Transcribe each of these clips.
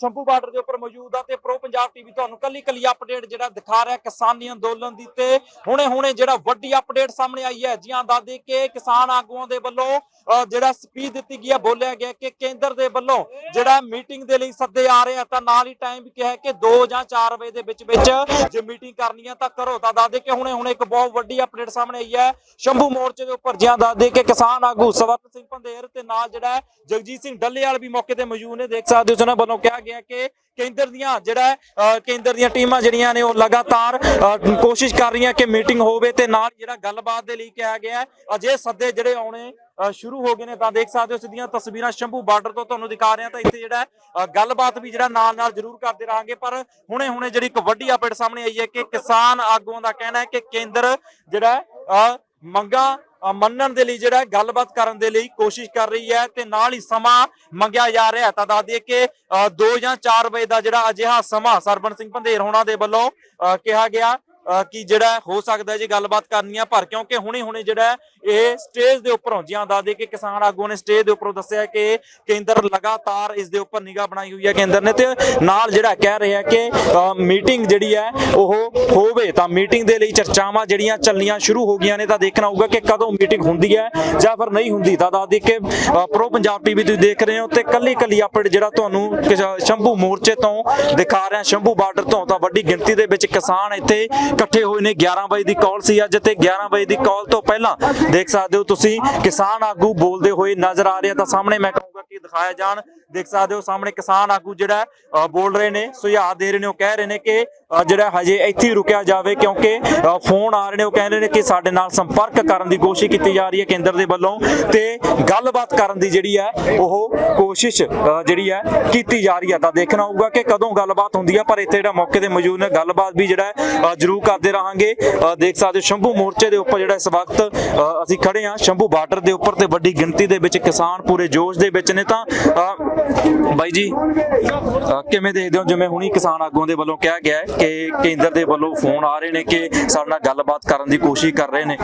Shambhu border ਦੇ ਉੱਪਰ ਮੌਜੂਦ ਆ ਤੇ ਪ੍ਰੋ ਪੰਜਾਬ ਟੀਵੀ ਤੁਹਾਨੂੰ ਕੱਲੀ ਕੱਲੀ ਅਪਡੇਟ ਜਿਹੜਾ ਦਿਖਾ ਰਿਹਾ ਕਿਸਾਨੀ ਅੰਦੋਲਨ ਦੀ ਤੇ ਹੁਣੇ ਹੁਣੇ ਜਿਹੜਾ ਵੱਡੀ ਅਪਡੇਟ ਸਾਹਮਣੇ ਆਈ ਹੈ। ਜੀਆਂ ਦੱਸ ਦੇ ਕਿਸਾਨ ਆਗੂਆਂ ਦੇ ਵੱਲੋਂ ਜਿਹੜਾ ਸਪੀਚ ਦਿੱਤੀ ਗਈ ਹੈ, ਬੋਲਿਆ ਗਿਆ ਕਿ ਕੇਂਦਰ ਦੇ ਵੱਲੋਂ ਜਿਹੜਾ ਮੀਟਿੰਗ ਦੇ ਲਈ ਸੱਦੇ ਆ ਰਹੇ ਆ, ਤਾਂ ਨਾਲ ਹੀ ਟਾਈਮ ਵੀ ਕਿਹਾ ਕਿ 2 ਜਾਂ 4 ਵਜੇ ਦੇ ਵਿੱਚ ਵਿੱਚ ਜੇ ਮੀਟਿੰਗ ਕਰਨੀ ਆ ਤਾਂ ਕਰੋ। ਤਾਂ ਦੱਸ ਦੇ ਕਿ ਹੁਣੇ ਹੁਣੇ ਇੱਕ ਬਹੁਤ ਵੱਡੀ ਅਪਡੇਟ ਸਾਹਮਣੇ ਆਈ ਹੈ। ਸ਼ੰਭੂ ਮੋਰਚੇ ਦੇ ਉੱਪਰ ਜਿਆਂ ਦੱਸ ਦੇ ਕਿ ਕਿਸਾਨ ਆਗੂ ਸਵਰਨ ਸਿੰਘ ਪੰਧੇਰ ਤੇ ਨਾਲ ਜਿਹੜਾ ਜਗਜੀਤ ਸਿੰਘ ਡੱਲੇਵਾਲ ਵੀ ਮੌਕੇ ਤੇ ਮੌਜੂਦ ਨੇ। ਦੇਖ ਸਕਦੇ ਹੋ ਉਹਨਾਂ ਵੱਲੋਂ ਕਿਹਾ ਗਿਆ ਕਿ ਕੇਂਦਰ ਦੀਆਂ ਜਿਹੜਾ ਕੇਂਦਰ ਦੀਆਂ ਟੀਮਾਂ ਜਿਹੜੀਆਂ ਨੇ ਉਹ ਲਗਾਤਾਰ ਕੋਸ਼ਿਸ਼ ਕਰ ਰਹੀਆਂ ਕਿ ਮੀਟਿੰਗ ਹੋਵੇ ਤੇ ਨਾਲ ਜਿਹੜਾ ਗੱਲਬਾਤ ਦੇ ਲਈ ਕਿਹਾ ਗਿਆ ਅਜੇ ਸੱਦੇ ਜਿਹੜੇ ਆਉਣੇ ਸ਼ੁਰੂ ਹੋ ਗਏ ਨੇ ਤਾਂ ਦੇਖ ਸਕਦੇ ਹੋ ਸਿੱਧੀਆਂ ਤਸਵੀਰਾਂ ਸ਼ੰਭੂ ਬਾਰਡਰ ਤੋਂ ਤੁਹਾਨੂੰ ਦਿਖਾ ਰਿਹਾ ਤਾਂ ਇੱਥੇ ਜਿਹੜਾ ਗੱਲਬਾਤ ਵੀ ਜਿਹੜਾ ਨਾਲ ਨਾਲ ਜ਼ਰੂਰ ਕਰਦੇ ਰਹਾਂਗੇ ਪਰ ਹੁਣੇ ਹੁਣੇ ਜਿਹੜੀ ਇੱਕ ਵੱਡੀ ਅਪਡੇਟ ਸਾਹਮਣੇ ਆਈ ਹੈ ਕਿ ਕਿਸਾਨ ਆਗੂਆਂ ਦਾ ਕਹਿਣਾ ਹੈ ਕਿ ਕੇਂਦਰ ਜਿਹੜਾ ਹੈ, ਮੰਗਾਂ ਮੰਨਣ ਦੇ ਲਈ ਜਿਹੜਾ ਗੱਲਬਾਤ ਕਰਨ ਦੇ ਲਈ ਕੋਸ਼ਿਸ਼ ਕਰ ਰਹੀ ਹੈ ਤੇ ਨਾਲ ਹੀ ਸਮਾਂ ਮੰਗਿਆ ਜਾ ਰਿਹਾ ਤਾਂ ਦੱਸ ਦਈਏ ਕਿ 2 ਜਾਂ 4 ਵਜੇ ਦਾ ਜਿਹੜਾ ਅਜਿਹਾ ਸਮਾਂ ਸਰਬਨ ਸਿੰਘ ਪੰਧੇਰ ਹੋਣਾ ਦੇ ਵੱਲੋਂ ਅ, ਕਿਹਾ ਗਿਆ। ਕਿ ਜਿਹੜਾ ਹੋ ਸਕਦਾ ਜੇ ਗੱਲਬਾਤ ਕਰਨੀ ਆ, ਪਰ ਕਿਉਂਕਿ ਹੁਣੇ ਹੁਣੇ ਜਿਹੜਾ ਇਹ ਸਟੇਜ ਦੇ ਉੱਪਰੋਂ ਜਿਹਾਂ ਦੱਸ ਕਿ ਕਿਸਾਨ ਆਗੂਆਂ ਨੇ ਸਟੇਜ ਦੇ ਉੱਪਰੋਂ ਦੱਸਿਆ ਕਿ ਕੇਂਦਰ ਲਗਾਤਾਰ ਇਸ ਦੇ ਉੱਪਰ ਨਿਗਾਹ ਬਣਾਈ ਹੋਈ ਹੈ ਕੇਂਦਰ ਨੇ ਤੇ ਨਾਲ ਜਿਹੜਾ ਕਹਿ ਰਿਹਾ ਕਿ ਮੀਟਿੰਗ ਜਿਹੜੀ ਹੈ, ਉਹ ਹੋਵੇ ਤਾਂ ਮੀਟਿੰਗ ਦੇ ਲਈ ਚਰਚਾਵਾਂ ਜਿਹੜੀਆਂ ਚੱਲਣੀਆਂ ਸ਼ੁਰੂ ਹੋ ਗਈਆਂ ਨੇ, ਤਾਂ ਦੇਖਣਾ ਹੋਊਗਾ ਕਿ ਕਦੋਂ ਮੀਟਿੰਗ ਹੁੰਦੀ ਹੈ ਜਾਂ ਫਿਰ ਨਹੀਂ ਹੁੰਦੀ। ਤਾਂ ਦੱਸਦੇ ਕਿ ਪ੍ਰੋ ਪੰਜਾਬ ਟੀਵੀ ਤੁਸੀਂ ਦੇਖ ਰਹੇ ਹੋ ਤੇ ਕੱਲੀ ਕੱਲੀ ਅਪਡੇਟ ਜਿਹੜਾ ਤੁਹਾਨੂੰ ਸ਼ੰਭੂ ਮੋਰਚੇ ਤੋਂ ਦਿਖਾ ਰਿਹਾ, ਸ਼ੰਭੂ ਬਾਰਡਰ ਤੋਂ, ਤਾਂ ਵੱਡੀ ਗਿਣਤੀ ਦੇ ਵਿੱਚ ਕਿਸਾਨ ਇੱਥੇ ਇਕੱਠੇ ਹੋਏ ਨੇ। 11 ਵਜੇ ਦੀ ਕਾਲ ਸੀ ਅੱਜ ਤੇ 11 ਵਜੇ ਦੀ ਕਾਲ ਤੋਂ ਪਹਿਲਾਂ ਦੇਖ ਸਕਦੇ ਹੋ ਤੁਸੀਂ ਕਿਸਾਨ ਆਗੂ ਬੋਲਦੇ ਹੋਏ ਨਜ਼ਰ ਆ ਰਿਹਾ ਤਾਂ ਸਾਹਮਣੇ ਮੈਂ ਕਹੂੰਗਾ ਕਿ ਦਿਖਾਇਆ ਜਾਣ। ਦੇਖ ਸਕਦੇ ਹੋ ਸਾਹਮਣੇ ਕਿਸਾਨ ਆਗੂ ਜਿਹੜਾ ਬੋਲ ਰਹੇ ਨੇ ਸੁਝਾਅ ਦੇ ਰਹੇ ਨੇ ਉਹ ਕਹਿ ਰਹੇ ਨੇ ਕਿ ਜਿਹੜਾ ਹਜੇ ਇੱਥੇ ਰੁਕਿਆ ਜਾਵੇ ਕਿਉਂਕਿ ਫੋਨ ਆ ਰਹੇ ਨੇ ਉਹ ਕਹਿ ਰਹੇ ਨੇ ਕਿ ਸਾਡੇ ਨਾਲ ਸੰਪਰਕ ਕਰਨ ਦੀ ਕੋਸ਼ਿਸ਼ ਕੀਤੀ ਜਾ ਰਹੀ ਹੈ ਕੇਂਦਰ ਦੇ ਵੱਲੋਂ ਤੇ ਗੱਲਬਾਤ ਕਰਨ ਦੀ ਜਿਹੜੀ ਹੈ ਉਹ ਕੋਸ਼ਿਸ਼ ਜਿਹੜੀ ਹੈ ਕੀਤੀ ਜਾ ਰਹੀ ਹੈ। ਤਾਂ ਦੇਖਣਾ ਹੋਊਗਾ ਕਿ ਕਦੋਂ ਗੱਲਬਾਤ ਹੁੰਦੀ ਹੈ ਪਰ ਇੱਥੇ ਜਿਹੜਾ ਮੌਕੇ ਤੇ ਮੌਜੂਦ ਨੇ ਗੱਲਬਾਤ ਵੀ ਜਿਹੜਾ ਹੈ, ਜ਼ਰੂਰ ਕਰਦੇ ਰਹਾਂਗੇ। ਦੇਖ ਸਕਦੇ ਹੋ ਸ਼ੰਭੂ ਮੋਰਚੇ ਦੇ ਉੱਪਰ ਜਿਹੜਾ ਇਸ ਵਕਤ ਅ, ਅਸੀਂ ਖੜੇ ਹਾਂ ਸ਼ੰਭੂ ਬਾਰਡਰ ਦੇ ਉੱਪਰ ਤੇ ਵੱਡੀ ਗਿਣਤੀ ਦੇ ਵਿੱਚ ਕਿਸਾਨ ਪੂਰੇ ਜੋਸ਼ ਦੇ ਵਿੱਚ ਨੇ। ਤਾਂ ਬਾਈ ਜੀ ਕਿਵੇਂ ਦੇਖਦੇ ਹੋ? ਜਿਵੇਂ ਹੁਣੀ ਕਿਸਾਨ ਆਗੂਆਂ ਦੇ ਵੱਲੋਂ ਕਿਹਾ ਗਿਆ ਹੈ ਕਿ ਕੇਂਦਰ ਦੇ ਵੱਲੋਂ ਫੋਨ ਆ ਰਹੇ ਨੇ ਕਿ ਸਾਡੇ ਨਾਲ ਗੱਲਬਾਤ ਕਰਨ ਦੀ ਕੋਸ਼ਿਸ਼ ਕਰ ਰਹੇ ਨੇ।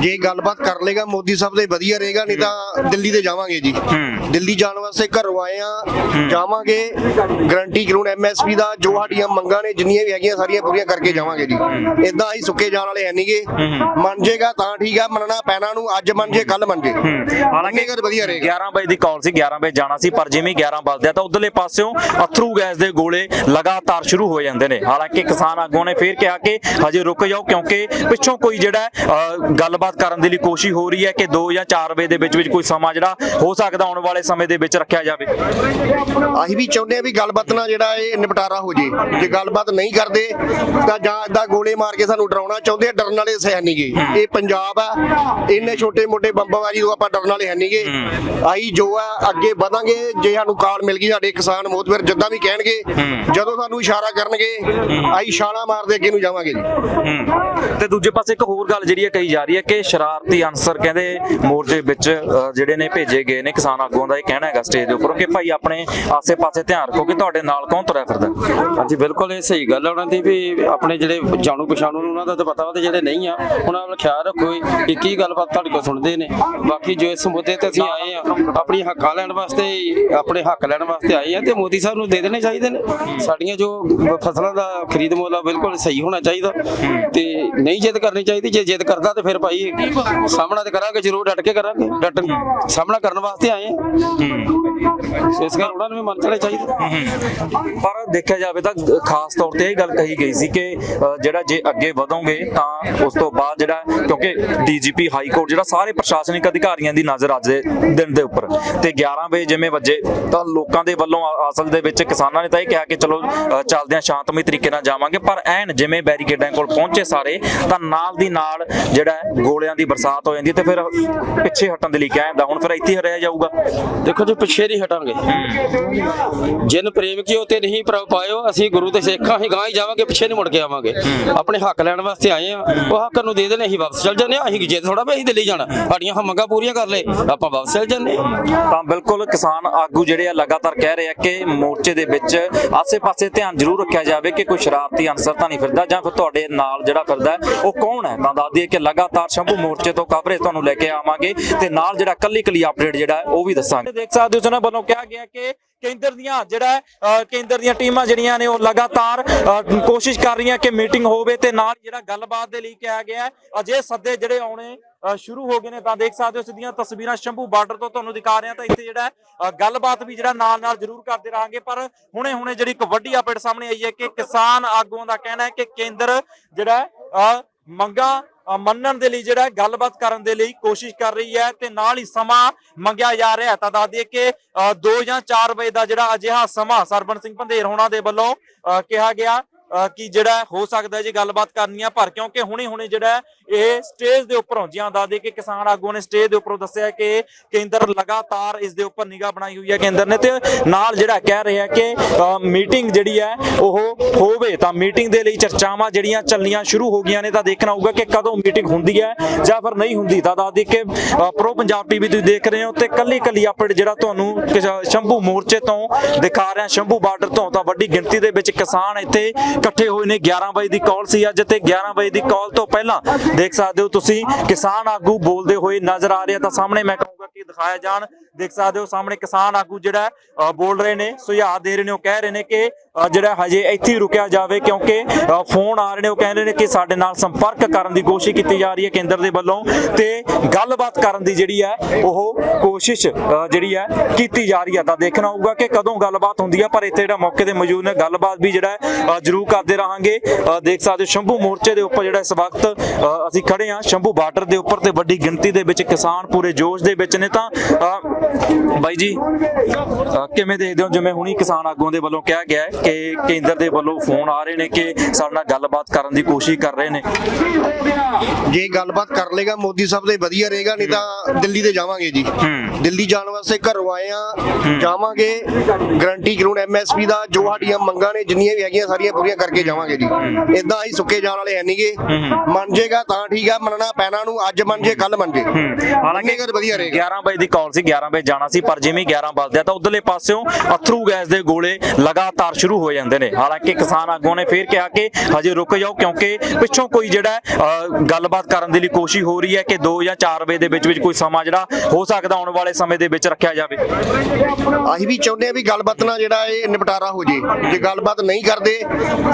ਜੇ ਗੱਲਬਾਤ ਕਰ ਲੇਗਾ ਮੋਦੀ ਸਾਹਿਬ ਦੇ ਵਧੀਆ ਰਹੇਗਾ ਨਹੀਂ ਤਾਂ ਦਿੱਲੀ ਤੇ ਜਾਵਾਂਗੇ ਜੀ। ਦਿੱਲੀ ਜਾਣ ਵਾਸਤੇ ਘਰੋਂ ਆਏ ਆ ਜਾਵਾਂਗੇ। ਗਰੰਟੀ ਕਰਾਉਣ ਐਮਐਸਪੀ ਦਾ ਜੋ ਸਾਡੀਆਂ ਮੰਗਾਂ ਨੇ ਜਿੰਨੀਆਂ ਵੀ ਹੈਗੀਆਂ ਸਾਰੀਆਂ ਪੂਰੀਆਂ ਕਰਕੇ ਜਾਵਾਂਗੇ ਜੀ। ਇਦਾਂ ਹੀ ਸੁੱਕੇ ਜਾਣ ਵਾਲੇ ਹੈ ਨਹੀਂਗੇ। ਮੰਨ ਜੇਗਾ ਤਾਂ ਠੀਕ ਆ ਮੰਨਣਾ ਪੈਣਾ ਨੂੰ ਅੱਜ ਮੰਨ ਜੇ ਕੱਲ ਮੰਨ ਜੇ। ਹਾਲਾਂਕਿ ਵਧੀਆ ਰਹੇਗਾ। 11 ਵਜੇ ਦੀ ਕਾਲ ਸੀ 11 ਵਜੇ ਜਾਣਾ ਸੀ ਪਰ ਜਿਵੇਂ 11 ਵੱਜਦੇ ਆ ਤਾਂ ਉਧਰਲੇ ਪਾਸਿਓਂ ਅਥਰੂ ਗੈਸ ਦੇ ਗੋਲੇ ਲਗਾਤਾਰ ਸ਼ੁਰੂ ਹੋ ਜਾਂਦੇ ਨੇ। ਹਾਲਾਂਕਿ ਕਿਸਾਨ ਆਗੂਆਂ ਨੇ ਫੇਰ ਕਿਹਾ ਕਿ ਹਜੇ ਰੁਕ ਜਾਓ ਕਿਉਂਕਿ ਪਿੱਛੋਂ ਕੋਈ ਜਿਹੜਾ ਗੱਲਬਾਤ ਕਰਨ ਦੇ ਲਈ ਕੋਸ਼ਿਸ਼ ਹੋ ਰਹੀ ਹੈ ਕਿ 2 ਜਾਂ 4 ਵਜੇ ਦੇ ਵਿੱਚ ਵਿੱਚ ਕੋਈ ਸਮਾਂ ਜਿਹੜਾ ਹੋ ਸਕਦਾ ਆਉਣ ਵਾਲੇ ਸਮੇਂ ਦੇ ਵਿੱਚ ਰੱਖਿਆ ਜਾਵੇ। ਅਸੀਂ ਵੀ ਚਾਹੁੰਦੇ ਆ ਵੀ ਗੱਲਬਾਤ ਨਾਲ ਜਿਹੜਾ ਇਹ ਨਿਪਟਾਰਾ ਹੋ ਜੇ। ਜੇ ਗੱਲਬਾਤ ਨਹੀਂ ਕਰਦੇ ਤਾਂ ਜਾਂ ਏਦਾਂ ਗੋਲੇ ਮਾਰ ਕੇ ਸਾਨੂੰ ਡਰਾਉਣਾ ਚਾਹੁੰਦੇ ਆ ਡਰਨ ਵਾਲੇ ਸਹਿ ਨਹੀਂਗੇ ਇਹ ਪੰਜਾਬ ਆ ਇੰਨੇ ਛੋਟੇ ਮੋਟੇ ਬੰਬਾਬਾਜੀ ਤੋਂ ਆਪਾਂ ਡਰਨ ਵਾਲੇ ਹੈ ਨਹੀਂਗੇ ਅਸੀਂ ਜੋ ਆ ਅੱਗੇ ਵਧਾਂਗੇ ਜੇ ਸਾਨੂੰ ਕਾਲ ਮਿਲ ਗਈ ਸਾਡੇ ਕਿਸਾਨ ਮੋਦਵਰ ਜਿੱਦਾਂ ਵੀ ਕਹਿਣਗੇ ਜਦੋਂ ਸਾਨੂੰ ਇਸ਼ਾਰਾ ਕਰਨਗੇ ਅਸੀਂ ਛਾਲਾਂ ਮਾਰਦੇ ਅੱਗੇ ਨੂੰ ਜਾਵਾਂਗੇ ਜੀ। ਹੂੰ। ਤੇ ਦੂਜੇ ਪਾਸੇ ਇੱਕ ਹੋਰ ਗੱਲ ਜਿਹੜੀ ਹੈ ਕਹੀ ਜਾ ਰਹੀ ਹੈ ਕਿ ਸ਼ਰਾਰਤੀ ਅਨਸਰ ਕਹਿੰਦੇ ਮੋਰਚੇ ਵਿੱਚ ਜਿਹੜੇ ਨੇ ਭੇਜੇ ਗਏ ਨੇ ਕਿਸਾਨ ਆਗੂਆਂ ਦਾ ਇਹ ਕਹਿਣਾ ਹੈਗਾ ਸਟੇਜ ਦੇ ਉੱਪਰ ਕਿ ਭਾਈ ਆਪਣੇ ਆਸੇ-ਪਾਸੇ ਧਿਆਨ ਰੱਖੋ ਕਿ ਤੁਹਾਡੇ ਨਾਲ ਕੌਣ ਤੁਰਿਆ ਫਿਰਦਾ ਹਾਂਜੀ ਬਿਲਕੁਲ ਇਹ ਸਹੀ ਗੱਲ ਆ ਉਹਨਾਂ ਦੀ ਵੀ ਆਪਣੇ ਜਿਹੜੇ ਜਾਣੂ ਪਛਾਣੂ ਨੂੰ ਉਹਨਾਂ ਦਾ ਤਾਂ ਪਤਾ ਵਾ ਤੇ ਜਿਹੜੇ ਨਹੀਂ ਆ ਉਹਨਾਂ ਵੱਲ ਖਿਆਲ ਰੱਖੋ ਕਿ ਕੀ ਗੱਲਬਾਤ ਤੁਹਾਡੇ ਕੋਲ ਸੁਣਦੇ ਨੇ। ਬਾਕੀ ਜੋ ਇਸ ਮੁੱਦੇ ਤੇ ਅਸੀਂ ਆਏ ਆ ਆਪਣੀ ਹੱਕਾਂ ਲੈਣ ਵਾਸਤੇ, ਆਪਣੇ ਹੱਕ ਲੈਣ ਵਾਸਤੇ ਆਏ ਆ ਤੇ ਮੋਦੀ ਸਾਹਿਬ ਨੂੰ ਦੇ ਦੇਣੇ ਚਾਹੀਦੇ ਨੇ। ਸਾਡੀਆਂ ਜੋ ਫਸਲਾਂ ਦਾ ਖਰੀਦ ਮੁੱਲ ਆ, ਬਿਲਕੁਲ ਸਹੀ ਹੋਣਾ ਚਾਹੀਦਾ ਤੇ ਨਹੀਂ ਜਿੱਦ ਕਰਨੀ ਚਾਹੀਦੀ, ਜੇ ਜਿੱਦ ਕਰਦਾ ਤੇ ਫਿਰ ਭਾਈ ਸਾਹਮਣਾ ਤੇ ਕਰਾਂਗੇ, ਜ਼ਰੂਰ ਡਟ ਕੇ ਕਰਾਂਗੇ। ਡਟ ਸਾਹਮਣਾ ਕਰਨ ਵਾਸਤੇ ਆਏ ਆ। ਇਸ ਕਰਕੇ ਉਹਨਾਂ ਨੂੰ ਵੀ ਮੰਨ ਚਲੇ ਚਾਹੀਦਾ। ਪਰ ਦੇਖਿਆ ਜਾਵੇ ਤਾਂ ਖਾਸ ਤੌਰ ਤੇ ਇਹ ਗੱਲ ਕਹੀ ਗਈ ਸੀ ਕਿ ਜਿਹੜਾ ਜੇ ਅੱਗੇ ਵਧੋਗੇ ਤਾਂ ਉਸ ਤੋਂ ਬਾਅਦ ਜਿਹੜਾ ਕਿਉਂਕਿ ਡੀਜੀਪੀ ਹਾਈ ਕੋਰਟ ਜਿਹੜਾ ਸਾਰੇ ਪ੍ਰਸ਼ਾਸਨਿਕ ਅਧਿਕਾਰੀਆਂ ਦੀ ਨਜ਼ਰ ਅੱਜ ਦੇ ਦਿਨ ਦੇ ਉੱਪਰ ਤੇ 11 ਵਜੇ ਜਿਵੇਂ ਵੱਜੇ ਤਾਂ ਲੋਕਾਂ ਦੇ ਵੱਲੋਂ ਅਸਲ ਦੇ ਵਿੱਚ ਕਿਸਾਨਾਂ ਨੇ ਤਾਂ ਇਹ ਕਿਹਾ ਕਿ ਚਲੋ ਚੱਲਦੇ ਹਾਂ ਸ਼ਾਂਤਮਈ ਤਰੀਕੇ ਨਾਲ ਜਾਵਾਂਗੇ ਪਰ ਐਨ ਜਿਵੇਂ ਬੈਰੀਕੇਡਾਂ ਕੋਲ ਪਹੁੰਚੇ ਸਾਰੇ ਤਾਂ ਨਾਲ ਦੀ ਨਾਲ ਜਿਹੜਾ ਗੋਲਿਆਂ ਦੀ ਬਰਸਾਤ ਹੋ ਜਾਂਦੀ ਤੇ ਫਿਰ ਪਿੱਛੇ ਹਟਣ ਦੇ ਲਈ ਕਿਹਾ ਜਾਂਦਾ ਹੁਣ ਫਿਰ ਇੱਥੇ ਰਹਿ ਜਾਊਗਾ। ਦੇਖੋ ਜੀ ਪਿੱਛੇ ਨਹੀਂ ਹਟਾਂਗੇ। ਜਿਨ ਪ੍ਰੇਮ ਕੀਓ ਤੇ ਨਹੀਂ ਪ੍ਰਭ ਪਾਇਓ ਅਸੀਂ ਗੁਰੂ ਦੇ ਸਿੱਖਾਂ ਹੀ ਗਾਂ ਹੀ ਜਾਵਾਂਗੇ ਪਿੱਛੇ ਨਹੀਂ ਮੁੜ ਕੇ ਆਵਾਂਗੇ। ਆਪਣੇ ਹੱਕ ਲੈਣ ਵਾਸਤੇ ਆਏ ਆ ਉਹ ਹੱਕ ਨੂੰ ਦੇ ਦੇਣੇ ਅਸੀਂ ਵਾਪਸ ਚੱਲ ਜਾਂਦੇ ਆ ਅਸੀਂ ਜੇ ਥੋੜਾ ਵੀ ਅਸੀਂ ਦਿੱਲੀ ਜਾਣਾ। ਸਾਡੀਆਂ ਮੰਗਾਂ ਪੂਰੀਆਂ ਕਰ ਲੈ ਆਪਾਂ ਵਾਪਸ ਚੱਲ ਜਾਂਦੇ ਤਾਂ ਬਿਲਕੁਲ ਕਿਸਾਨ ਆਗੂ ਜਿਹੜੇ ਆ ਲਗਾਤਾਰ ਕਹਿ ਰਹੇ ਆ ਕਿ ਮੋਰਚੇ ਦੇ ਵਿੱਚ ਆਸੇ-ਪਾਸੇ ਧਿਆਨ ਜ਼ਰੂਰ ਰੱਖਿਆ ਜਾਵੇ ਕਿ ਕੋਈ ਸ਼ਰਾਰਤੀ ਅਨਸਰ ਤਾਂ ਨਹੀਂ ਫਿਰਦਾ ਜਾਂ ਫਿਰ ਤੁਹਾਡੇ ਨਾਲ ਜਿਹੜਾ ਫਿਰਦਾ ਉਹ ਕੌਣ ਹੈ? ਤਾਂ ਦੱਸ ਦਈਏ ਕਿ ਲਗਾਤਾਰ ਸ਼ੰਭੂ ਮੋਰਚੇ ਤੋਂ ਕਵਰੇਜ ਤੁਹਾਨੂੰ ਲੈ ਕੇ ਆਵਾਂਗੇ ਤੇ ਨਾਲ ਜਿਹੜਾ ਕੱਲੀ ਕੱਲੀ ਅਪਡੇਟ ਜਿਹੜਾ ਉਹ ਵੀ ਦੱਸਾਂਗੇ। ਦੇਖ ਸਕਦੇ ਹੋ ਜਨਾਬ ਵੱਲੋਂ ਕਿਹਾ ਗਿਆ ਕਿ ਕੇਂਦਰ ਦੀਆਂ ਜਿਹੜਾ ਕੇਂਦਰ ਦੀਆਂ ਟੀਮਾਂ ਜਿਹੜੀਆਂ ਨੇ ਉਹ ਲਗਾਤਾਰ ਕੋਸ਼ਿਸ਼ ਕਰ ਰਹੀਆਂ ਕਿ ਮੀਟਿੰਗ ਹੋਵੇ ਤੇ ਨਾਲ ਜਿਹੜਾ ਗੱਲਬਾਤ ਦੇ ਲਈ ਕਿਹਾ ਗਿਆ ਅਜੇ ਸੱਦੇ ਜਿਹੜੇ ਆਉਣੇ ਸ਼ੁਰੂ ਹੋ ਗਏ ਨੇ ਤਾਂ ਦੇਖ ਸਕਦੇ ਹੋ ਸਿੱਧੀਆਂ ਤਸਵੀਰਾਂ ਸ਼ੰਭੂ ਬਾਰਡਰ ਤੋਂ ਤੁਹਾਨੂੰ ਦਿਖਾ ਰਿਹਾ ਤਾਂ ਇੱਥੇ ਜਿਹੜਾ ਗੱਲਬਾਤ ਵੀ ਜਿਹੜਾ ਨਾਲ ਨਾਲ ਜ਼ਰੂਰ ਕਰਦੇ ਰਹਾਂਗੇ ਪਰ ਹੁਣੇ ਹੁਣੇ ਜਿਹੜੀ ਇੱਕ ਵੱਡੀ ਅਪਡੇਟ ਸਾਹਮਣੇ ਆਈ ਹੈ ਕਿ ਕਿਸਾਨ ਆਗੂਆਂ ਦਾ ਕਹਿਣਾ ਹੈ ਕਿ ਕੇਂਦਰ ਜਿਹੜਾ ਹੈ, ਮੰਗਾਂ ਮੰਨਣ ਦੇ ਲਈ ਜਿਹੜਾ ਗੱਲਬਾਤ ਕਰਨ ਦੇ ਲਈ ਕੋਸ਼ਿਸ਼ ਕਰ ਰਹੀ ਹੈ ਤੇ ਨਾਲ ਹੀ ਸਮਾਂ ਮੰਗਿਆ ਜਾ ਰਿਹਾ ਹੈ। ਤਾਂ ਦੱਸ ਦਈਏ ਕਿ 2 ਜਾਂ 4 ਵਜੇ ਦਾ ਜਿਹੜਾ ਅਜਿਹਾ ਸਮਾਂ ਸਰਬਨ ਸਿੰਘ ਪੰਧੇਰ ਹੋਣਾ ਦੇ ਵੱਲੋਂ ਅ, ਕਿਹਾ ਗਿਆ। ਕਿ ਜਿਹੜਾ ਹੋ ਸਕਦਾ ਜੇ ਗੱਲਬਾਤ ਕਰਨੀ ਆ, ਪਰ ਕਿਉਂਕਿ ਹੁਣੇ ਹੁਣੇ ਜਿਹੜਾ ਇਹ ਸਟੇਜ ਦੇ ਉੱਪਰੋਂ ਜਿਹਾਂ ਦੱਸ ਕਿ ਕਿਸਾਨ ਆਗੂਆਂ ਨੇ ਸਟੇਜ ਦੇ ਉੱਪਰੋਂ ਦੱਸਿਆ ਕਿ ਕੇਂਦਰ ਲਗਾਤਾਰ ਇਸ ਦੇ ਉੱਪਰ ਨਿਗਾਹ ਬਣਾਈ ਹੋਈ ਹੈ ਕੇਂਦਰ ਨੇ ਤੇ ਨਾਲ ਜਿਹੜਾ ਕਹਿ ਰਿਹਾ ਕਿ ਮੀਟਿੰਗ ਜਿਹੜੀ ਹੈ, ਉਹ ਹੋਵੇ ਤਾਂ ਮੀਟਿੰਗ ਦੇ ਲਈ ਚਰਚਾਵਾਂ ਜਿਹੜੀਆਂ ਚੱਲਣੀਆਂ ਸ਼ੁਰੂ ਹੋ ਗਈਆਂ ਨੇ ਤਾਂ ਦੇਖਣਾ ਹੋਊਗਾ ਕਿ ਕਦੋਂ ਮੀਟਿੰਗ ਹੁੰਦੀ ਹੈ ਜਾਂ ਫਿਰ ਨਹੀਂ ਹੁੰਦੀ। ਤਾਂ ਦੱਸ ਦੇ ਕਿ ਪ੍ਰੋ ਪੰਜਾਬ ਟੀਵੀ ਤੁਸੀਂ ਦੇਖ ਰਹੇ ਹੋ ਤੇ ਕੱਲੀ ਕੱਲੀ ਅਪਡੇਟ ਜਿਹੜਾ ਤੁਹਾਨੂੰ ਸ਼ੰਭੂ ਮੋਰਚੇ ਤੋਂ ਦਿਖਾ ਰਿਹਾ, ਸ਼ੰਭੂ ਬਾਰਡਰ ਤੋਂ ਤਾਂ ਵੱਡੀ ਗਿਣਤੀ ਦੇ ਵਿੱਚ ਕਿਸਾਨ ਇੱਥੇ ਇਕੱਠੇ ਹੋਏ ਨੇ। 11 ਵਜੇ ਦੀ ਕਾਲ ਸੀ ਅੱਜ ਤੇ 11 ਵਜੇ ਦੀ ਕਾਲ ਤੋਂ ਪਹਿਲਾਂ ਦੇਖ ਸਕਦੇ ਹੋ ਤੁਸੀਂ ਕਿਸਾਨ ਆਗੂ ਬੋਲਦੇ ਹੋਏ ਨਜ਼ਰ ਆ ਰਹੇ ਆ ਤਾਂ ਸਾਹਮਣੇ ਮੈਂ ਕਹੂੰਗਾ ਦਿਖਾਇਆ ਜਾਣ। ਦੇਖ ਸਕਦੇ ਹੋ ਸਾਹਮਣੇ ਕਿਸਾਨ ਆਗੂ ਜਿਹੜਾ ਬੋਲ ਰਹੇ ਨੇ ਸੁਝਾਅ ਦੇ ਰਹੇ ਨੇ ਉਹ ਕਹਿ ਰਹੇ ਨੇ ਕਿ ਜਿਹੜਾ ਹਜੇ ਇੱਥੇ ਰੁਕਿਆ ਜਾਵੇ ਕਿਉਂਕਿ ਫੋਨ ਆ ਰਹੇ ਨੇ ਉਹ ਕਹਿ ਨੇ ਕਿ ਸਾਡੇ ਨਾਲ ਸੰਪਰਕ ਕਰਨ ਦੀ ਕੋਸ਼ਿਸ਼ ਕੀਤੀ ਜਾ ਰਹੀ ਹੈ ਕੇਂਦਰ ਦੇ ਵੱਲੋਂ ਤੇ ਗੱਲਬਾਤ ਕਰਨ ਦੀ ਜਿਹੜੀ ਹੈ ਉਹ ਕੋਸ਼ਿਸ਼ ਜਿਹੜੀ ਹੈ ਕੀਤੀ ਜਾ ਰਹੀ ਹੈ। ਤਾਂ ਦੇਖਣਾ ਹੋਊਗਾ ਕਿ ਕਦੋਂ ਗੱਲਬਾਤ ਹੁੰਦੀ ਹੈ ਪਰ ਇੱਥੇ ਜਿਹੜਾ ਮੌਕੇ ਤੇ ਮੌਜੂਦ ਨੇ ਗੱਲਬਾਤ ਵੀ ਜਿਹੜਾ ਜ਼ਰੂਰ ਕਰਦੇ ਰਹਾਂਗੇ। ਅ, ਦੇਖ ਸਕਦੇ ਹੋ ਸ਼ੰਭੂ ਮੋਰਚੇ ਦੇ ਉੱਪਰ ਜਿਹੜਾ ਇਸ ਵਕਤ ਅਸੀਂ ਖੜੇ ਹਾਂ ਸ਼ੰਭੂ ਬਾਰਡਰ ਦੇ ਉੱਪਰ ਤੇ ਵੱਡੀ ਗਿਣਤੀ ਦੇ ਵਿੱਚ ਕਿਸਾਨ ਪੂਰੇ ਜੋਸ਼ ਦੇ ਵਿੱਚ ਨੇ। ਤਾਂ ਬਾਈ ਜੀ ਕਿਵੇਂ ਦੇਖਦੇ ਹੋ? ਜਿਵੇਂ ਹੁਣੀ ਕਿਸਾਨ ਆਗੂਆਂ ਦੇ ਵੱਲੋਂ ਕਿਹਾ ਗਿਆ ਹੈ ਕਿ ਕੇਂਦਰ ਦੇ ਵੱਲੋਂ ਫੋਨ ਆ ਰਹੇ ਨੇ ਕਿ ਸਾਡੇ ਨਾਲ ਗੱਲਬਾਤ ਕਰਨ ਦੀ ਕੋਸ਼ਿਸ਼ ਕਰ ਰਹੇ ਨੇ। ਜੇ ਗੱਲਬਾਤ ਕਰ ਲੇਗਾ ਮੋਦੀ ਸਾਹਿਬ ਦੇ ਵਧੀਆ ਰਹੇਗਾ ਨਹੀਂ ਤਾਂ ਦਿੱਲੀ ਤੇ ਜਾਵਾਂਗੇ ਜੀ। ਦਿੱਲੀ ਜਾਣ ਵਾਸਤੇ ਘਰੋਂ ਆਏ ਆ ਜਾਵਾਂਗੇ। ਗਰੰਟੀ ਕਰੂਣ ਐਮਐਸਪੀ ਦਾ ਜੋ ਸਾਡੀਆਂ ਮੰਗਾਂ ਨੇ ਜਿੰਨੀਆਂ ਵੀ ਹੈਗੀਆਂ ਸਾਰੀਆਂ ਪੂਰੀਆਂ ਕਰਕੇ ਜਾਵਾਂਗੇ ਜੀ। ਇਦਾਂ ਹੀ ਸੁੱਕੇ ਜਾਣ ਵਾਲੇ ਹੈ ਨਹੀਂਗੇ ਮੰਨ ਜੇਗਾ ਤਾਂ ਠੀਕ ਆ ਮੰਨਣਾ ਪੈਣਾ ਨੂੰ ਅੱਜ ਮੰਨ ਜੇ ਕੱਲ ਮੰਨ ਜੇ ਹਾਲਾਂਕਿ ਵਧੀਆ ਰਹੇਗਾ। 11 ਵਜੇ ਦੀ ਕਾਲ ਸੀ 11 ਵਜੇ ਜਾਣਾ ਸੀ ਪਰ ਜਿਵੇਂ ਹੀ 11 ਵੱਜਦੇ ਆ ਤਾਂ ਉਧਰਲੇ ਪਾਸਿਓਂ ਅਥਰੂ ਗੈਸ ਦੇ ਗੋਲੇ ਲਗਾਤਾਰ ਸ਼ੁਰੂ ਹੋ ਜਾਂਦੇ ਨੇ। ਹਾਲਾਂਕਿ ਕਿਸਾਨ ਆਗੂਆਂ ਨੇ ਫੇਰ ਕਿਹਾ ਕਿ ਹਜੇ ਰੁਕ ਜਾਓ ਕਿਉਂਕਿ ਪਿੱਛੋਂ ਕੋਈ ਜਿਹੜਾ ਗੱਲਬਾਤ ਕਰਨ ਦੇ ਲਈ ਕੋਸ਼ਿਸ਼ ਹੋ ਰਹੀ ਹੈ ਕਿ 2 ਜਾਂ 4 ਵਜੇ ਦੇ ਵਿੱਚ ਵਿੱਚ ਕੋਈ ਸਮਾਂ ਜਿਹੜਾ ਹੋ ਸਕਦਾ ਆਉਣ ਵਾਲੇ ਸਮੇਂ ਦੇ ਵਿੱਚ ਰੱਖਿਆ ਜਾਵੇ। ਅਸੀਂ ਵੀ ਚਾਹੁੰਦੇ ਆ ਵੀ ਗੱਲਬਾਤ ਨਾਲ ਜਿਹੜਾ ਇਹ ਨਿਪਟਾਰਾ ਹੋ ਜੇ। ਜੇ ਗੱਲਬਾਤ ਨਹੀਂ ਕਰਦੇ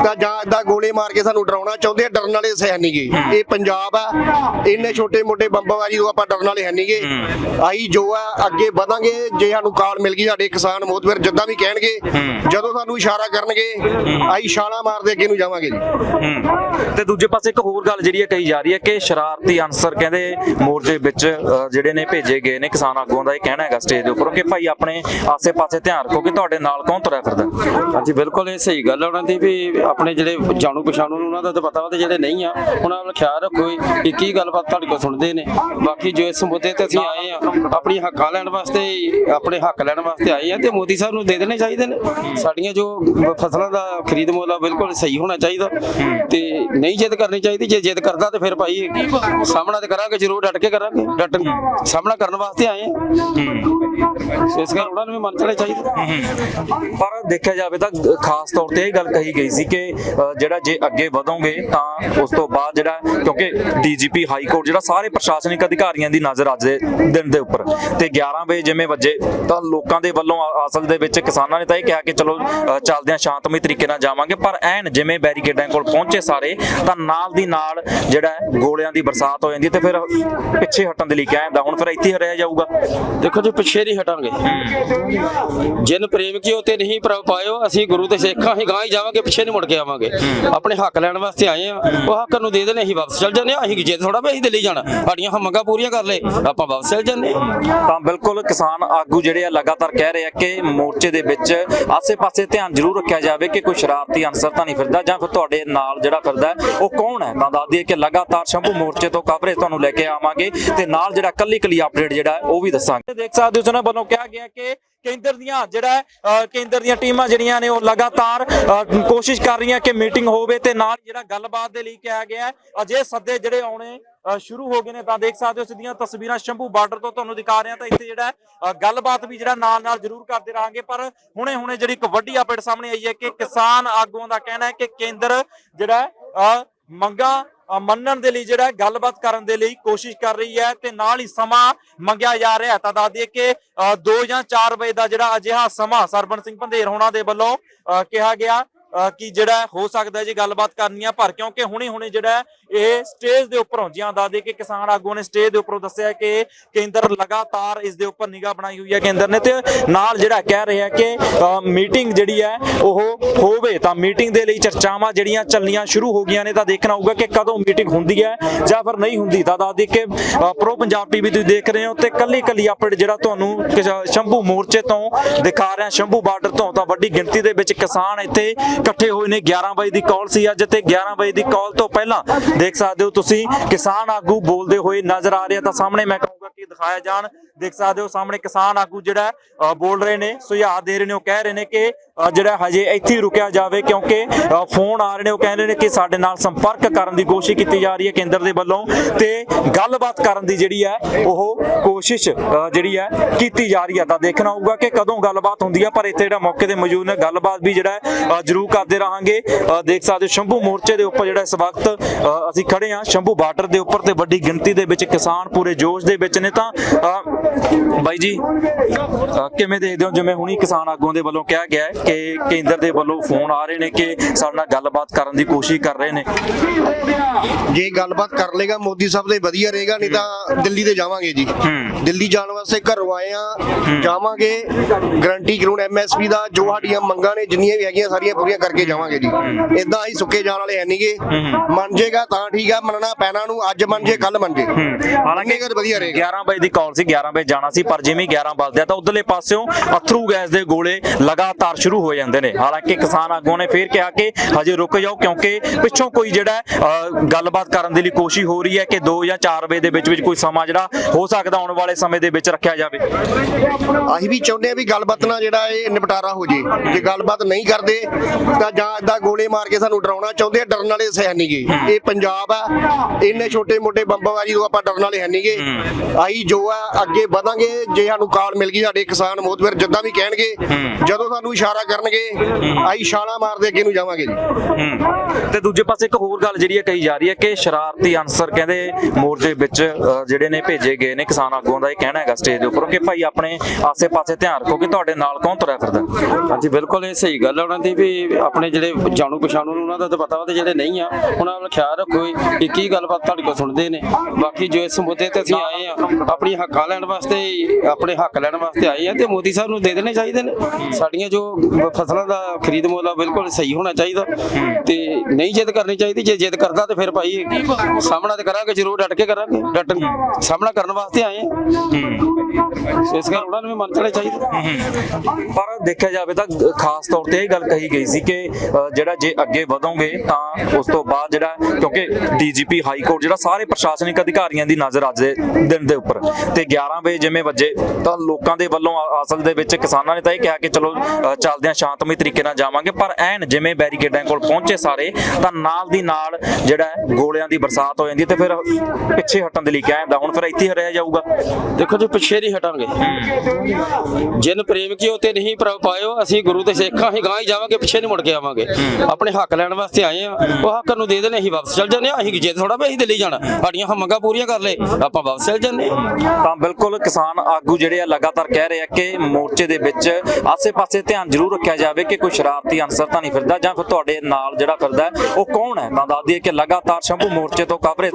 ਤਾਂ ਜਾਂ ਇਦਾਂ ਗੋਲੇ ਮਾਰ ਕੇ ਸਾਨੂੰ ਡਰਾਉਣਾ ਚਾਹੁੰਦੇ ਆ ਡਰਨ ਵਾਲੇ ਸਹਿ ਨਹੀਂਗੇ ਇਹ ਪੰਜਾਬ ਆ ਇੰਨੇ ਛੋਟੇ ਮੋਟੇ ਬੰਬਾਬਾਜੀ ਤੋਂ ਆਪਾਂ ਡਰਨ ਵਾਲੇ ਹੈ ਨਹੀਂਗੇ ਅਸੀਂ ਜੋ ਆ ਅੱਗੇ ਵਧਾਂਗੇ ਜੇ ਸਾਨੂੰ ਕਾਲ ਮਿਲ ਗਈ ਸਾਡੇ ਕਿਸਾਨ ਮੋਦਵਰ ਜਿੱਦਾਂ ਵੀ ਕਹਿਣਗੇ ਜਦੋਂ ਸਾਨੂੰ ਇਸ਼ਾਰਾ ਕਰਨਗੇ ਅਸੀਂ ਛਾਲਾਂ ਮਾਰਦੇ ਅੱਗੇ ਨੂੰ ਜਾਵਾਂਗੇ ਜੀ। ਤੇ ਦੂਜੇ ਪਾਸੇ ਇੱਕ ਹੋਰ ਗੱਲ ਜਿਹੜੀ ਹੈ ਕਹੀ ਜਾ ਰਹੀ ਹੈ ਕਿ ਸ਼ਰਾਰਤੀ ਅਨਸਰ ਕਹਿੰਦੇ ਮੋਰਚੇ ਵਿੱਚ ਜਿਹੜੇ ਨੇ ਭੇਜੇ ਗਏ ਨੇ ਕਿਸਾਨ ਆਗੂਆਂ ਦਾ ਇਹ ਕਹਿਣਾ ਹੈਗਾ ਸਟੇਜ ਦੇ ਉੱਪਰ ਕਿ ਭਾਈ ਆਪਣੇ ਆਸੇ-ਪਾਸੇ ਧਿਆਨ ਰੱਖੋ ਕਿ ਤੁਹਾਡੇ ਨਾਲ ਕੌਣ ਤੁਰਿਆ ਫਿਰਦਾ। ਹਾਂਜੀ ਬਿਲਕੁਲ ਇਹ ਸਹੀ ਗੱਲ ਉਹਨਾਂ ਦੀ ਵੀ ਆਪਣੇ ਜਿਹੜੇ ਜਾਣੂ ਪਛਾਣੂ ਨੂੰ ਉਹਨਾਂ ਦਾ ਤਾਂ ਪਤਾ ਵਾ ਤੇ ਜਿਹੜੇ ਨਹੀਂ ਆ ਉਹਨਾਂ ਵੱਲ ਖਿਆਲ ਰੱਖੋ ਕਿ ਕੀ ਗੱਲਬਾਤ ਤੁਹਾਡੇ ਕੋਲ ਸੁਣਦੇ ਨੇ। ਬਾਕੀ ਜੋ ਇਸ ਮੁੱਦੇ ਤੇ ਅਸੀਂ ਆਏ ਆ ਆਪਣੀ ਹੱਕਾਂ ਲੈਣ ਵਾਸਤੇ, ਆਪਣੇ ਹੱਕ ਲੈਣ ਵਾਸਤੇ ਆਏ ਆ ਤੇ ਮੋਦੀ ਸਾਹਿਬ ਨੂੰ ਦੇ ਦੇਣੇ ਚਾਹੀਦੇ ਨੇ। ਸਾਡੀਆਂ ਜੋ ਫਸਲਾਂ ਦਾ ਖਰੀਦ ਮੁੱਲ ਆ, ਬਿਲਕੁਲ ਸਹੀ ਹੋਣਾ ਚਾਹੀਦਾ ਤੇ ਨਹੀਂ ਜਿੱਦ ਕਰਨੀ ਚਾਹੀਦੀ, ਜੇ ਜਿੱਦ ਕਰਦਾ ਤੇ ਫਿਰ ਭਾਈ ਸਾਹਮਣਾ ਤੇ ਕਰਾਂਗੇ, ਜ਼ਰੂਰ ਡਟ ਕੇ ਕਰਾਂਗੇ। ਡਟ ਸਾਹਮਣਾ ਕਰਨ ਵਾਸਤੇ ਆਏ ਆ। ਇਸ ਕਰਕੇ ਉਹਨਾਂ ਨੂੰ ਵੀ ਮੰਨ ਚਲੇ ਚਾਹੀਦਾ। ਪਰ ਦੇਖਿਆ ਜਾਵੇ ਤਾਂ ਖਾਸ ਤੌਰ ਤੇ ਇਹ ਗੱਲ ਕਹੀ ਗਈ ਸੀ ਕਿ ਜਿਹੜਾ ਜੇ ਅੱਗੇ ਵਧੋਗੇ ਤਾਂ ਉਸ ਤੋਂ ਬਾਅਦ ਜਿਹੜਾ ਕਿਉਂਕਿ ਡੀਜੀਪੀ ਹਾਈ ਕੋਰਟ ਜਿਹੜਾ ਸਾਰੇ ਪ੍ਰਸ਼ਾਸਨਿਕ ਅਧਿਕਾਰੀਆਂ ਦੀ ਨਜ਼ਰ ਅੱਜ ਦੇ ਦਿਨ ਦੇ ਉੱਪਰ ਤੇ 11 ਵਜੇ ਜਿਵੇਂ ਵੱਜੇ ਤਾਂ ਲੋਕਾਂ ਦੇ ਵੱਲੋਂ ਅਸਲ ਦੇ ਵਿੱਚ ਕਿਸਾਨਾਂ ਨੇ ਤਾਂ ਇਹ ਕਿਹਾ ਕਿ ਚਲੋ ਚੱਲਦੇ ਹਾਂ ਸ਼ਾਂਤਮਈ ਤਰੀਕੇ ਨਾਲ ਜਾਵਾਂਗੇ ਪਰ ਐਨ ਜਿਵੇਂ ਬੈਰੀਕੇਡਾਂ ਕੋਲ ਪਹੁੰਚੇ ਸਾਰੇ ਤਾਂ ਨਾਲ ਦੀ ਨਾਲ ਜਿਹੜਾ ਗੋਲਿਆਂ ਦੀ ਬਰਸਾਤ ਹੋ ਜਾਂਦੀ ਤੇ ਫਿਰ ਪਿੱਛੇ ਹਟਣ ਦੇ ਲਈ ਕਿਹਾ ਜਾਂਦਾ ਹੁਣ ਫਿਰ ਇੱਥੇ ਰਹਿ ਜਾਊਗਾ। ਦੇਖੋ ਜੀ ਪਿੱਛੇ ਨਹੀਂ ਹਟਾਂਗੇ ਜਿਨ ਪ੍ਰੇਮ ਕੀਓ ਤੇ ਨਹੀਂ ਪ੍ਰਭ ਪਾਇਓ ਅਸੀਂ ਗੁਰੂ ਦੇ ਸਿੱਖਾਂ ਹੀ ਗਾਂ ਹੀ ਜਾਵਾਂਗੇ ਪਿੱਛੇ ਨਹੀਂ ਮੁੜ ਕੇ ਆਵਾਂਗੇ। ਆਪਣੇ ਹੱਕ ਲੈਣ ਵਾਸਤੇ ਆਏ ਆ ਉਹ ਹੱਕ ਨੂੰ ਦੇ ਦੇਣੇ ਅਸੀਂ ਵਾਪਸ ਚੱਲ ਜਾਂਦੇ ਆ ਅਸੀਂ ਜੇ ਥੋੜਾ ਵੀ ਅਸੀਂ ਦਿੱਲੀ ਜਾਣਾ। ਸਾਡੀਆਂ ਮੰਗਾਂ ਪੂਰੀਆਂ ਕਰ ਲੈ ਆਪਾਂ ਵਾਪਸ ਚੱਲ ਜਾਂਦੇ। ਤਾਂ ਬਿਲਕੁਲ ਕਿਸਾਨ ਆਗੂ ਜਿਹੜੇ ਆ ਲਗਾਤਾਰ ਕਹਿ ਰਹੇ ਆ ਕਿ ਮੋਰਚੇ ਦੇ ਵਿੱਚ ਆਸੇ-ਪਾਸੇ ਧਿਆਨ ਜ਼ਰੂਰ ਰੱਖਿਆ ਜਾਵੇ ਕਿ ਕੋਈ ਸ਼ਰਾਰਤੀ ਅਨਸਰ ਤਾਂ ਨਹੀਂ ਫਿਰਦਾ ਜਾਂ ਫਿਰ ਤੁਹਾਡੇ ਨਾਲ ਜਿਹੜਾ ਫਿਰਦਾ ਉਹ ਕੌਣ ਹੈ? ਤਾਂ ਦੱਸ ਦਈਏ ਕਿ ਲਗਾਤਾਰ ਸ਼ੰਭੂ ਮੋਰਚੇ ਤੋਂ ਕਵਰੇਜ ਤੁਹਾਨੂੰ ਲੈ ਕੇ ਆਵਾਂਗੇ ਤੇ ਨਾਲ ਜਿਹੜਾ ਕੱਲੀ ਕੱਲੀ ਅਪਡੇਟ ਜਿਹੜਾ ਹੈ, ਉਹ ਵੀ ਦੱਸਾਂਗੇ। ਦੇਖ ਸਕਦੇ ਹੋ ਉਹਨਾਂ ਵੱਲੋਂ ਕਿਹਾ ਗਿਆ ਕਿ ਕੇਂਦਰ ਦੀਆਂ ਜਿਹੜਾ ਕੇਂਦਰ ਦੀਆਂ ਟੀਮਾਂ ਜਿਹੜੀਆਂ ਨੇ ਉਹ ਲਗਾਤਾਰ ਕੋਸ਼ਿਸ਼ ਕਰ ਰਹੀਆਂ ਕਿ ਮੀਟਿੰਗ ਹੋਵੇ ਤੇ ਨਾਲ ਜਿਹੜਾ ਗੱਲਬਾਤ ਦੇ ਲਈ ਕਿਹਾ ਗਿਆ ਅਜੇ ਸੱਦੇ ਜਿਹੜੇ ਆਉਣੇ ਸ਼ੁਰੂ ਹੋ ਗਏ ਨੇ ਤਾਂ ਦੇਖ ਸਕਦੇ ਹੋ ਸਿੱਧੀਆਂ ਤਸਵੀਰਾਂ ਸ਼ੰਭੂ ਬਾਰਡਰ ਤੋਂ ਤੁਹਾਨੂੰ ਦਿਖਾ ਰਿਹਾ ਤਾਂ ਇੱਥੇ ਜਿਹੜਾ ਗੱਲਬਾਤ ਵੀ ਜਿਹੜਾ ਨਾਲ ਨਾਲ ਜ਼ਰੂਰ ਕਰਦੇ ਰਹਾਂਗੇ ਪਰ ਹੁਣੇ ਹੁਣੇ ਜਿਹੜੀ ਇੱਕ ਵੱਡੀ ਅਪਡੇਟ ਸਾਹਮਣੇ ਆਈ ਹੈ ਕਿ ਕਿਸਾਨ ਆਗੂਆਂ ਦਾ ਕਹਿਣਾ ਹੈ ਕਿ ਕੇਂਦਰ ਜਿਹੜਾ ਹੈ, ਮੰਗਾਂ ਮੰਨਣ ਦੇ ਲਈ ਜਿਹੜਾ ਗੱਲਬਾਤ ਕਰਨ ਦੇ ਲਈ ਕੋਸ਼ਿਸ਼ ਕਰ ਰਹੀ ਹੈ ਤੇ ਨਾਲ ਹੀ ਸਮਾਂ ਮੰਗਿਆ ਜਾ ਰਿਹਾ ਤਾਂ ਦੱਸ ਦਈਏ ਕਿ 2 ਜਾਂ 4 ਵਜੇ ਦਾ ਜਿਹੜਾ ਅਜਿਹਾ ਸਮਾਂ ਸਰਬਨ ਸਿੰਘ ਪੰਧੇਰ ਹੋਣਾ ਦੇ ਵੱਲੋਂ ਅ, ਕਿਹਾ ਗਿਆ। ਕਿ ਜਿਹੜਾ ਹੋ ਸਕਦਾ ਜੇ ਗੱਲਬਾਤ ਕਰਨੀ ਆ, ਪਰ ਕਿਉਂਕਿ ਹੁਣੇ ਹੁਣੇ ਜਿਹੜਾ ਇਹ ਸਟੇਜ ਦੇ ਉੱਪਰੋਂ ਜਿਹਾਂ ਦੱਸ ਦਈਏ ਕਿ ਕਿਸਾਨ ਆਗੂਆਂ ਨੇ ਸਟੇਜ ਦੇ ਉੱਪਰੋਂ ਦੱਸਿਆ ਕਿ ਕੇਂਦਰ ਲਗਾਤਾਰ ਇਸ ਦੇ ਉੱਪਰ ਨਿਗਾਹ ਬਣਾਈ ਹੋਈ ਹੈ ਕੇਂਦਰ ਨੇ ਤੇ ਨਾਲ ਜਿਹੜਾ ਕਹਿ ਰਿਹਾ ਕਿ ਮੀਟਿੰਗ ਜਿਹੜੀ ਹੈ ਉਹ ਹੋਵੇ ਤਾਂ ਮੀਟਿੰਗ ਦੇ ਲਈ ਚਰਚਾਵਾਂ ਜਿਹੜੀਆਂ ਚੱਲਣੀਆਂ ਸ਼ੁਰੂ ਹੋ ਗਈਆਂ ਨੇ, ਤਾਂ ਦੇਖਣਾ ਹੋਊਗਾ ਕਿ ਕਦੋਂ ਮੀਟਿੰਗ ਹੁੰਦੀ ਹੈ ਜਾਂ ਫਿਰ ਨਹੀਂ ਹੁੰਦੀ। ਤਾਂ ਦੱਸ ਦੇ ਕਿ ਪ੍ਰੋ ਪੰਜਾਬ ਟੀਵੀ ਤੁਸੀਂ ਦੇਖ ਰਹੇ ਹੋ ਤੇ ਕੱਲੀ ਕੱਲੀ ਅਪਡੇਟ ਜਿਹੜਾ ਤੁਹਾਨੂੰ ਸ਼ੰਭੂ ਮੋਰਚੇ ਤੋਂ ਦਿਖਾ ਰਿਹਾ, ਸ਼ੰਭੂ ਬਾਰਡਰ ਤੋਂ, ਤਾਂ ਵੱਡੀ ਗਿਣਤੀ ਦੇ ਵਿੱਚ ਕਿਸਾਨ ਇੱਥੇ ਇਕੱਠੇ ਹੋਏ ਨੇ। 11 ਵਜੇ ਦੀ ਕਾਲ ਸੀ ਅੱਜ ਤੇ 11 ਵਜੇ ਦੀ ਕਾਲ ਤੋਂ ਪਹਿਲਾਂ ਦੇਖ ਸਕਦੇ ਹੋ ਤੁਸੀਂ, ਕਿਸਾਨ ਆਗੂ ਬੋਲਦੇ ਹੋਏ ਨਜ਼ਰ ਆ ਰਹੇ। ਤਾਂ ਸਾਹਮਣੇ ਮੈਂ ਕਹੂੰਗਾ ਕਿ ਦਿਖਾਇਆ ਜਾਣ, ਦੇਖ ਸਕਦੇ ਹੋ ਸਾਹਮਣੇ ਕਿਸਾਨ ਆਗੂ ਜਿਹੜਾ ਬੋਲ ਰਹੇ ਨੇ, ਸੁਝਾਅ ਦੇ ਰਹੇ ਨੇ। ਉਹ ਕਹਿ ਰਹੇ ਨੇ ਕਿ ਜਿਹੜਾ ਹਜੇ ਇੱਥੇ ਰੁਕਿਆ ਜਾਵੇ ਕਿਉਂਕਿ ਫੋਨ ਆ ਰਹੇ ਨੇ। ਉਹ ਕਹਿ ਰਹੇ ਨੇ ਕਿ ਸਾਡੇ ਨਾਲ ਸੰਪਰਕ ਕਰਨ ਦੀ ਕੋਸ਼ਿਸ਼ ਕੀਤੀ ਜਾ ਰਹੀ ਹੈ ਕੇਂਦਰ ਦੇ ਵੱਲੋਂ ਤੇ ਗੱਲਬਾਤ ਕਰਨ ਦੀ ਜਿਹੜੀ ਹੈ, ਉਹ ਕੋਸ਼ਿਸ਼ ਜਿਹੜੀ ਹੈ ਕੀਤੀ ਜਾ ਰਹੀ ਹੈ। ਤਾਂ ਦੇਖਣਾ ਹੋਊਗਾ ਕਿ ਕਦੋਂ ਗੱਲਬਾਤ ਹੁੰਦੀ ਹੈ, ਪਰ ਇੱਥੇ ਜਿਹੜਾ ਮੌਕੇ ਤੇ ਮੌਜੂਦ ਨੇ, ਗੱਲਬਾਤ ਵੀ ਜਿਹੜਾ ਜ਼ਰੂਰ ਕਰਦੇ ਰਹਾਂਗੇ। ਦੇਖ ਸਕਦੇ ਹੋ ਸ਼ੰਭੂ ਮੋਰਚੇ ਦੇ ਉੱਪਰ ਜਿਹੜਾ ਇਸ ਵਕਤ ਅਸੀਂ ਖੜੇ ਹਾਂ ਸ਼ੰਭੂ ਬਾਰਡਰ ਦੇ ਉੱਪਰ ਤੇ ਵੱਡੀ ਗਿਣਤੀ ਦੇ ਵਿੱਚ ਕਿਸਾਨ ਪੂਰੇ ਜੋਸ਼ ਦੇ ਵਿੱਚ ਨੇ ਤਾਂ ਬਾਈ ਜੀ ਕਿਵੇਂ ਦੇਖਦੇ ਹੋ? ਜਿਵੇਂ ਹੁਣੀ ਕਿਸਾਨ ਆਗੂਆਂ ਦੇ ਵੱਲੋਂ ਕਿਹਾ ਗਿਆ ਹੈ ਕਿ ਕੇਂਦਰ ਦੇ ਵੱਲੋਂ ਫੋਨ ਆ ਰਹੇ ਨੇ ਕਿ ਸਾਡੇ ਨਾਲ ਗੱਲਬਾਤ ਕਰਨ ਦੀ ਕੋਸ਼ਿਸ਼ ਕਰ ਰਹੇ ਨੇ। ਜੇ ਗੱਲਬਾਤ ਕਰ ਲੇਗਾ ਮੋਦੀ ਸਾਹਿਬ ਦੇ ਵਧੀਆ ਰਹੇਗਾ ਨਹੀਂ ਤਾਂ ਦਿੱਲੀ ਤੇ ਜਾਵਾਂਗੇ ਜੀ। ਦਿੱਲੀ ਜਾਣ ਵਾਸਤੇ ਘਰੋਂ ਆਏ ਆ ਜਾਵਾਂਗੇ। ਗਰੰਟੀ ਕਾਨੂੰਨ ਐਮਐਸਪੀ ਦਾ ਜੋ ਸਾਡੀਆਂ ਮੰਗਾਂ ਨੇ ਜਿੰਨੀਆਂ ਵੀ ਹੈਗੀਆਂ ਸਾਰੀਆਂ ਪੂਰੀਆਂ ਕਰਕੇ ਜਾਵਾਂਗੇ ਜੀ। ਇਦਾਂ ਹੀ ਸੁੱਕੇ ਜਾਣ ਵਾਲੇ ਹੈ ਨਹੀਂਗੇ ਮੰਨ ਜੇਗਾ ਤਾਂ ਠੀਕ ਆ ਮੰਨਣਾ ਪੈਣਾ ਨੂੰ ਅੱਜ ਮੰਨ ਜੇ ਕੱਲ ਮੰਨ ਜੇ ਹਾਲਾਂਕਿ ਵਧੀਆ ਰਹੇਗਾ। 11 ਵਜੇ ਦੀ ਕਾਲ ਸੀ 11 ਵਜੇ ਜਾਣਾ ਸੀ ਪਰ ਜਿਵੇਂ 11 ਵੱਜਦੇ ਆ ਤਾਂ ਉਧਰਲੇ ਪਾਸਿਓਂ ਅਥਰੂ ਗੈਸ ਦੇ ਗੋਲੇ ਲਗਾਤਾਰ ਸ਼ੁਰੂ ਹੋ ਜਾਂਦੇ ਨੇ। ਹਾਲਾਂਕਿ ਕਿਸਾਨ ਆਗੂਆਂ ਨੇ ਫੇਰ ਕਿਹਾ ਕਿ ਹਜੇ ਰੁਕ ਜਾਓ ਕਿਉਂਕਿ ਪਿੱਛੋਂ ਕੋਈ ਜਿਹੜਾ ਗੱਲਬਾਤ ਕਰਨ ਦੇ ਲਈ ਕੋਸ਼ਿਸ਼ ਹੋ ਰਹੀ ਹੈ ਕਿ 2 ਜਾਂ 4 ਵਜੇ ਦੇ ਵਿੱਚ ਵਿੱਚ ਕੋਈ ਸਮਾਂ ਜਿਹੜਾ ਹੋ ਸਕਦਾ ਆਉਣ ਵਾਲੇ ਸਮੇਂ ਦੇ ਵਿੱਚ ਰੱਖਿਆ ਜਾਵੇ। ਅਸੀਂ ਵੀ ਚਾਹੁੰਦੇ ਆ ਵੀ ਗੱਲਬਾਤ ਨਾਲ ਜਿਹੜਾ ਇਹ ਨਿਪਟਾਰਾ ਹੋ ਜੇ। ਜੇ ਗੱਲਬਾਤ ਨਹੀਂ ਕਰਦੇ ਤਾਂ ਜਾਂ ਏਦਾਂ ਗੋਲੇ ਮਾਰ ਕੇ ਸਾਨੂੰ ਡਰਾਉਣਾ ਚਾਹੁੰਦੇ ਆ ਡਰਨ ਵਾਲੇ ਹੈ ਨਹੀਂਗੇ ਇਹ ਪੰਜਾਬ ਆ ਇੰਨੇ ਛੋਟੇ ਮੋਟੇ ਬੰਬਾਬਾਜੀ ਤੋਂ ਆਪਾਂ ਡਰਨ ਵਾਲੇ ਹੈ ਨਹੀਂਗੇ ਅਸੀਂ ਜੋ ਆ ਅੱਗੇ ਵਧਾਂਗੇ ਜੇ ਸਾਨੂੰ ਕਾਲ ਮਿਲ ਗਈ ਸਾਡੇ ਕਿਸਾਨ ਮੋਦਵਰ ਜਿੱਦਾਂ ਵੀ ਕਹਿਣਗੇ ਜਦੋਂ ਸਾਨੂੰ ਇਸ਼ਾਰਾ ਕਰਨਗੇ ਅਸੀਂ ਛਾਲਾਂ ਮਾਰਦੇ ਅੱਗੇ ਨੂੰ ਜਾਵਾਂਗੇ ਜੀ। ਤੇ ਦੂਜੇ ਪਾਸੇ ਇੱਕ ਹੋਰ ਗੱਲ ਜਿਹੜੀ ਹੈ ਕਹੀ ਜਾ ਰਹੀ ਹੈ ਕਿ ਸ਼ਰਾਰਤੀ ਅਨਸਰ ਕਹਿੰਦੇ ਮੋਰਚੇ ਵਿੱਚ ਜਿਹੜੇ ਨੇ ਭੇਜੇ ਗਏ ਨੇ ਕਿਸਾਨ ਆਗੂਆਂ ਦਾ ਇਹ ਕਹਿਣਾ ਹੈਗਾ ਸਟੇਜ ਦੇ ਉੱਪਰ ਕਿ ਭਾਈ ਆਪਣੇ ਆਸੇ-ਪਾਸੇ ਧਿਆਨ ਰੱਖੋ ਕਿ ਤੁਹਾਡੇ ਨਾਲ ਕੌਣ ਤੁਰਿਆ ਫਿਰਦਾ। ਹਾਂਜੀ ਬਿਲਕੁਲ ਇਹ ਸਹੀ ਗੱਲ ਹੈ ਉਹਨਾਂ ਦੀ ਵੀ ਆਪਣੇ ਜਿਹੜੇ ਜਾਣੂ ਪਛਾਣੂ ਨੇ, ਉਹਨਾਂ ਦਾ ਤਾਂ ਪਤਾ ਵਾ ਤੇ ਜਿਹੜੇ ਨਹੀਂ ਆ, ਉਹਨਾਂ ਵੱਲ ਖਿਆਲ ਰੱਖੋ ਕਿ ਕੀ ਗੱਲਬਾਤ ਤੁਹਾਡੇ ਕੋਲ ਸੁਣਦੇ ਨੇ? ਬਾਕੀ ਜੋ ਇਸ ਮੁੱਦੇ ਤੇ ਅਸੀਂ ਆਏ ਆ ਆਪਣੀ ਹੱਕਾਂ ਲੈਣ ਵਾਸਤੇ, ਆਪਣੇ ਹੱਕ ਲੈਣ ਵਾਸਤੇ ਆਏ ਆ ਤੇ ਮੋਦੀ ਸਾਹਿਬ ਨੂੰ ਦੇ ਦੇਣੇ ਚਾਹੀਦੇ ਨੇ। ਸਾਡੀਆਂ ਜੋ ਫਸਲਾਂ ਦਾ ਖਰੀਦ ਮੁੱਲ ਆ, ਬਿਲਕੁਲ ਸਹੀ ਹੋਣਾ ਚਾਹੀਦਾ। ਤੇ ਨਹੀਂ ਜਿੱਦ ਕਰਨੀ ਚਾਹੀਦੀ, ਜੇ ਜਿੱਦ ਕਰਦਾ ਤੇ ਫਿਰ ਭਾਈ ਸਾਹਮਣਾ ਤੇ ਕਰਾਂਗੇ, ਜ਼ਰੂਰ ਡਟ ਕੇ ਕਰਾਂਗੇ। ਡਟ ਸਾਹਮਣਾ ਕਰਨ ਵਾਸਤੇ ਆਏ ਆ। ਇਸ ਕਰਕੇ ਉਹਨਾਂ ਨੂੰ ਵੀ ਮੰਨ ਲੈਣਾ ਚਾਹੀਦਾ। ਪਰ ਦੇਖਿਆ ਜਾਵੇ ਤਾਂ ਖਾਸ ਤੌਰ ਤੇ ਇਹ ਗੱਲ ਕਹੀ ਗਈ ਸੀ ਕਿ ਜਿਹੜਾ ਜੇ ਅੱਗੇ ਵਧੋਗੇ ਤਾਂ ਉਸ ਤੋਂ ਬਾਅਦ ਜਿਹੜਾ ਕਿਉਂਕਿ ਡੀਜੀਪੀ ਹਾਈ ਕੋਰਟ ਜਿਹੜਾ ਸਾਰੇ ਪ੍ਰਸ਼ਾਸਨਿਕ ਅਧਿਕਾਰੀਆਂ ਦੀ ਨਜ਼ਰ ਅੱਜ ਦੇ ਦਿਨ ਦੇ ਉੱਪਰ। ਤੇ 11 ਵਜੇ ਜਿਵੇਂ ਵੱਜੇ ਤਾਂ ਲੋਕਾਂ ਦੇ ਵੱਲੋਂ ਅਸਲ ਦੇ ਵਿੱਚ ਕਿਸਾਨਾਂ ਨੇ ਤਾਂ ਇਹ ਕਿਹਾ ਕਿ ਚਲੋ ਚੱਲਦੇ ਹਾਂ ਸ਼ਾਂਤਮਈ ਤਰੀਕੇ ਨਾਲ ਜਾਵਾਂਗੇ ਪਰ ਐਨ ਜਿਵੇਂ ਬੈਰੀਕੇਡਾਂ ਕੋਲ ਪਹੁੰਚੇ ਸਾਰੇ ਤਾਂ ਨਾਲ ਦੀ ਨਾਲ ਜਿਹੜਾ ਗੋਲਿਆਂ ਦੀ ਬਰਸਾਤ ਹੋ ਜਾਂਦੀ ਤੇ ਫਿਰ ਪਿੱਛੇ ਹਟਣ ਦੇ ਲਈ ਕਿਹਾ ਜਾਂਦਾ। ਹੁਣ ਫਿਰ ਇੱਥੇ ਹੀ ਰਹਿ ਜਾਊਗਾ। ਦੇਖੋ ਜੀ ਪਿੱਛੇ ਨਹੀਂ ਹਟਾਂਗੇ। ਜਿਨ ਪ੍ਰੇਮ ਕੀਓ ਤੇ ਨਹੀਂ ਪ੍ਰਭ ਪਾਇਓ ਅਸੀਂ ਗੁਰੂ ਦੇ ਸਿੱਖਾਂ ਹੀ ਗਾਂ ਹੀ ਜਾਵਾਂਗੇ ਪਿੱਛੇ ਨਹੀਂ ਮੁੜ ਕੇ ਆਵਾਂਗੇ। ਆਪਣੇ ਹੱਕ ਲੈਣ ਵਾਸਤੇ ਆਏ ਆ। ਉਹ ਹੱਕ ਨੂੰ ਦੇ ਦੇਣੇ ਅਸੀਂ ਵਾਪਸ ਚੱਲ ਜਾਂਦੇ ਆ। ਅਸੀਂ ਜੇ ਥੋੜਾ ਵੀ ਅਸੀਂ ਦਿੱਲੀ ਜਾਣਾ ਸਾਡੀਆਂ ਮੰਗਾਂ ਪੂਰੀਆਂ ਕਰ ਲੈ ਆਪਾਂ ਵਾਪਸ ਚੱਲ ਜਾਂਦੇ ਤਾਂ ਬਿਲਕੁਲ ਕਿਸਾਨ ਆਗੂ ਜਿਹੜੇ ਆ ਲਗਾਤਾਰ ਕਹਿ ਰਹੇ ਆ ਕਿ ਮੋਰਚੇ ਦੇ ਵਿੱਚ ਆਸੇ-ਪਾਸੇ ਧਿਆਨ ਜ਼ਰੂਰ ਰੱਖਿਆ ਜਾਵੇ ਕਿ ਕੋਈ ਸ਼ਰਾਰਤੀ ਅਨਸਰ ਤਾਂ ਨਹੀਂ ਫਿਰਦਾ ਜਾਂ ਫਿਰ ਤੁਹਾਡੇ ਨਾਲ ਜਿਹੜਾ ਫਿਰਦਾ ਉਹ ਕੌਣ ਹੈ? ਤਾਂ ਦੱਸ ਦਈਏ ਕਿ ਲਗਾਤਾਰ ਸ਼ੰਭੂ ਮੋਰਚੇ ਤੋਂ ਕਵਰੇਜ